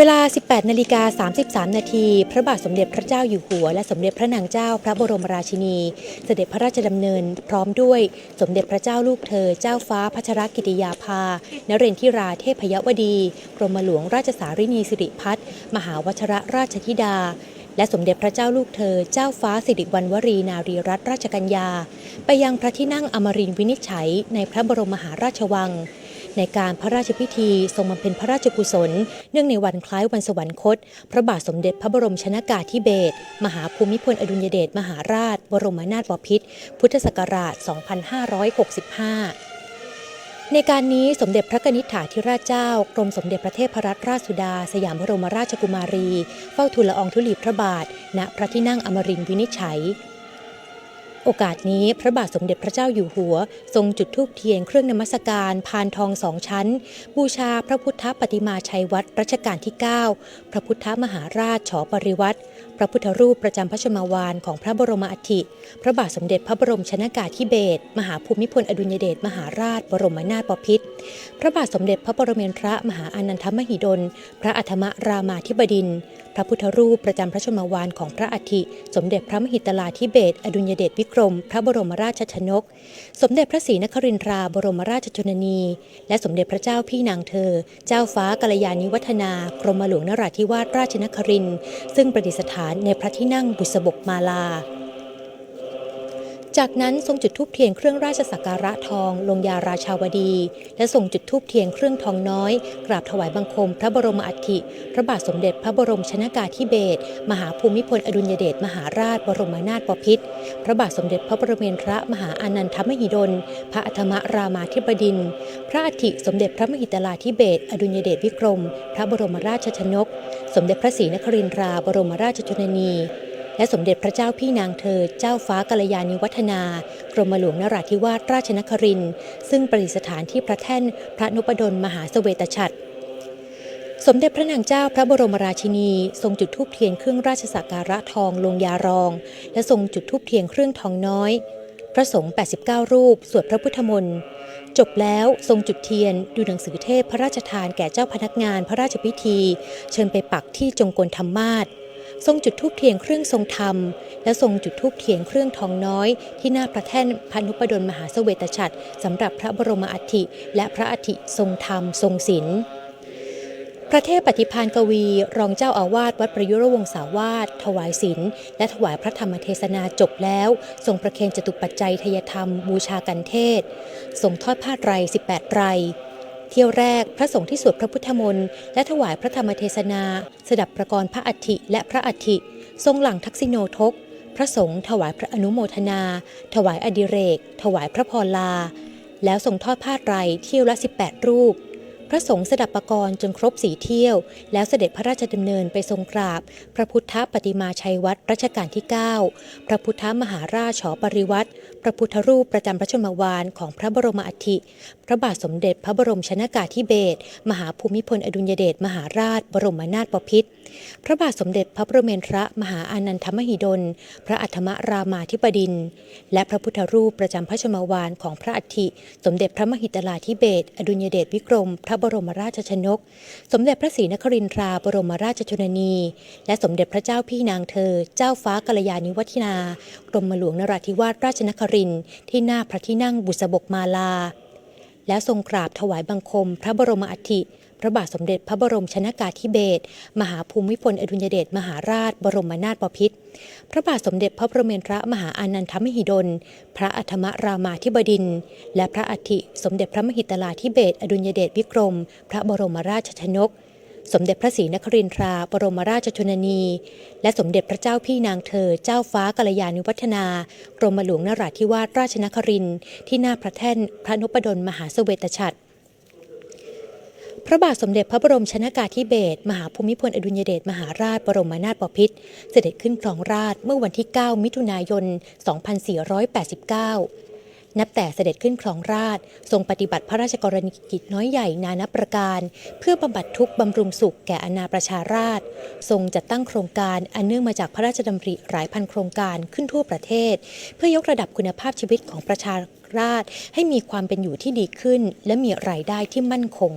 เวลา 18 นาฬิกา 33 นาที พระบาทสมเด็จพระเจ้าอยู่หัว และสมเด็จพระนางเจ้าพระบรมราชินี เสด็จพระราชดำเนิน พร้อมด้วยสมเด็จพระเจ้าลูกเธอ เจ้าฟ้าพัชรกิติยาภา นเรนทิราเทพยวดี กรมหลวงราชสารินีสิริพัฒน์มหาวชรราชธิดา และสมเด็จพระเจ้าลูกเธอ เจ้าฟ้าสิริวัณวรีนารีรัตนราชกัญญา ไปยังพระที่นั่งอมรินทร์วินิจฉัยในพระบรมมหาราชวัง ในการพระราชพิธีทรงบำเพ็ญพระราชกุศล เนื่องในวันคล้ายวันสวรรคต พระบาทสมเด็จพระบรมชนากาธิเบศรมหาภูมิพลอดุลยเดชมหาราช บรมนาถบพิตรพุทธศักราช 2565ในการนี้สมเด็จพระกนิษฐาธิราชเจ้ากรมสมเด็จพระเทพรัตนราชสุดา สยามบรมราชกุมารี เฝ้าทูลละอองธุลีพระบาท ณพระที่นั่งอมรินทร์วินิจฉัย โอกาสนี้พระบาทสมเด็จพระเจ้าอยู่หัว ทรงจุดธูปเทียนเครื่องนมัสการพานทองสองชั้น บูชาพระพุทธปฏิมาชัยวัดรัชกาลที่ 9 พระพุทธมหาราชฉอปริวัติ พระพุทธรูปประจำพระชมาวานของพระบรมอัฐิ พระบาทสมเด็จพระบรมชนากาธิเบศรมหาภูมิพลอดุลยเดชมหาราช บรมนาถบพิตรพระบาทสมเด็จพระปรเมนทรมหาอานันทมหิดล พระอัฐมรามาธิบดิน พระพุทธรูปประจำพระชมาวานของพระอัฐิ สมเด็จพระมหิตลาธิเบศรอดุลยเดชวิกรม พระบรมราชชนก สมเด็จพระศรีนครินทราบรมราชชนนี และสมเด็จพระเจ้าพี่นางเธอ เจ้าฟ้ากัลยาณิวัฒนากรมหลวงนราธิวาสราชนครินทร์ซึ่งประดิษฐานในพระที่นั่งบุษบกมาลา จากนั้นทรงจุดธูปเทียนเครื่องราชสักการะทอง ลงยาราชาวดี และทรงจุดธูปเทียนเครื่องทองน้อย กราบถวายบังคม พระบรมอัฐิพระบาทสมเด็จพระบรมชนากาธิเบศรมหาภูมิพลอดุลยเดชมหาราช บรมนาถบพิตรพระบาทสมเด็จพระบรมเนทรมหาอานันทมหิดล พระอัฐมรามาธิบดิน พระอัฐิสมเด็จพระมหิตลาธิเบศรอดุลยเดชวิกรม พระบรมราชชนก สมเด็จพระศรีนครินทราบรมราชชนนี และสมเด็จพระเจ้าพี่นางเธอ เจ้าฟ้ากัลยาณิวัฒนากรมหลวงนราธิวาสราชนครินซึ่งประดิษฐานที่พระแท่นพระนพดลมหาเสวตฉัตรสมเด็จพระนางเจ้าพระบรมราชินี ทรงจุดธูปเทียนเครื่องราชสักการะทองลงยารอง และทรงจุดธูปเทียนเครื่องทองน้อย พระสงฆ์ 89 รูป สวดพระพุทธมนต์จบแล้วทรงจุดเทียนดูหนังสือเทพพระราชทานแก่เจ้าพนักงานพระราชพิธี เชิญไปปักที่จงกรธรรมาศ ทรงจุดธูปเทียนเครื่องทรงธรรม และทรงจุดธูปเทียนเครื่องทองน้อย ที่หน้าพระแท่นพันุปดลมหาเสวตฉัตรสำหรับพระบรมอัฐิและพระอัฐิทรงธรรมทรงศีลพระเทพปฏิพานกวี รองเจ้าอาวาสวัดประยุรวงศาวาสถวายศีลและถวายพระธรรมเทศนาจบแล้ว ทรงประเคนจตุปัจจัยทยธรรม บูชากันเทศทรงทอดผ้าไตร 18 ไตร เที่ยวแรกพระสงฆ์ที่สวดพระพุทธมนต์และถวายพระธรรมเทศนา สดับประกรณ์พระอัฐิและพระอัฐิ ทรงหลังทักษิโนทก พระสงฆ์ถวายพระอนุโมทนา ถวายอดิเรก ถวายพระพรลา แล้วทรงทอดผ้าไตรเที่ยวละ 18 รูป พระสงฆ์สดับประกรณ์จนครบสีเที่ยว แล้วเสด็จพระราชดำเนินไปทรงกราบ พระพุทธปฏิมาชัยวัดรัชกาลที่ 9 พระพุทธมหาราชฉอปริวัติพระพุทธรูปประจำพระชนมวานของพระบรมอัฐิ พระบาทสมเด็จพระบรมชนากาธิเบศรมหาภูมิพลอดุลยเดชมหาราช บรมนาถบพิตรพระบาทสมเด็จพระบรมเนทรมหาอานันทมหิดล พระอัฐมรามาธิบดิน และพระพุทธรูปประจำพระชมวานของพระอัฐิ สมเด็จพระมหิตลาธิเบศรอดุลยเดชวิกรม พระบรมราชชนก สมเด็จพระศรีนครินทราบรมราชชนนี และสมเด็จพระเจ้าพี่นางเธอ เจ้าฟ้ากัลยาณิวัฒนากรมหลวงนราธิวาสราชนครินที่หน้าพระที่นั่งบุษบกมาลา แล้วทรงกราบถวายบังคม พระบรมอัฐิพระบาทสมเด็จพระบรมชนากาธิเบศรมหาภูมิพลอดุลยเดชมหาราช บรมนาถบพิตรพระบาทสมเด็จพระประเมนทรมหาอานันทมหิดล พระอัธมรามาธิบดิน และพระอัฐิสมเด็จพระมหิตลาธิเบศรอดุลยเดชวิกรม พระบรมราชชนก สมเด็จพระศรีนครินทราบรมราชชนนี และสมเด็จพระเจ้าพี่นางเธอ เจ้าฟ้ากัลยาณิวัฒนากรมหลวงนราธิวาสราชนครินทร์ที่หน้าพระแท่นพระนพดลมหาเสวตฉัตรพระบาทสมเด็จพระบรมชนากาธิเบศรมหาภูมิพลอดุลยเดชมหาราชบรมนาถบพิตรเสด็จขึ้นครองราชเมื่อวันที่ 9 มิถุนายน 2489 นับแต่เสด็จขึ้นครองราชทรงปฏิบัติพระราชกรณียกิจน้อยใหญ่นานับประการ เพื่อบำบัดทุกข์บำรุงสุขแก่อนาประชาราช ทรงจัดตั้งโครงการอันเนื่องมาจากพระราชดำริหลายพันโครงการขึ้นทั่วประเทศ เพื่อยกระดับคุณภาพชีวิตของประชาราชให้มีความเป็นอยู่ที่ดีขึ้น และมีรายได้ที่มั่นคง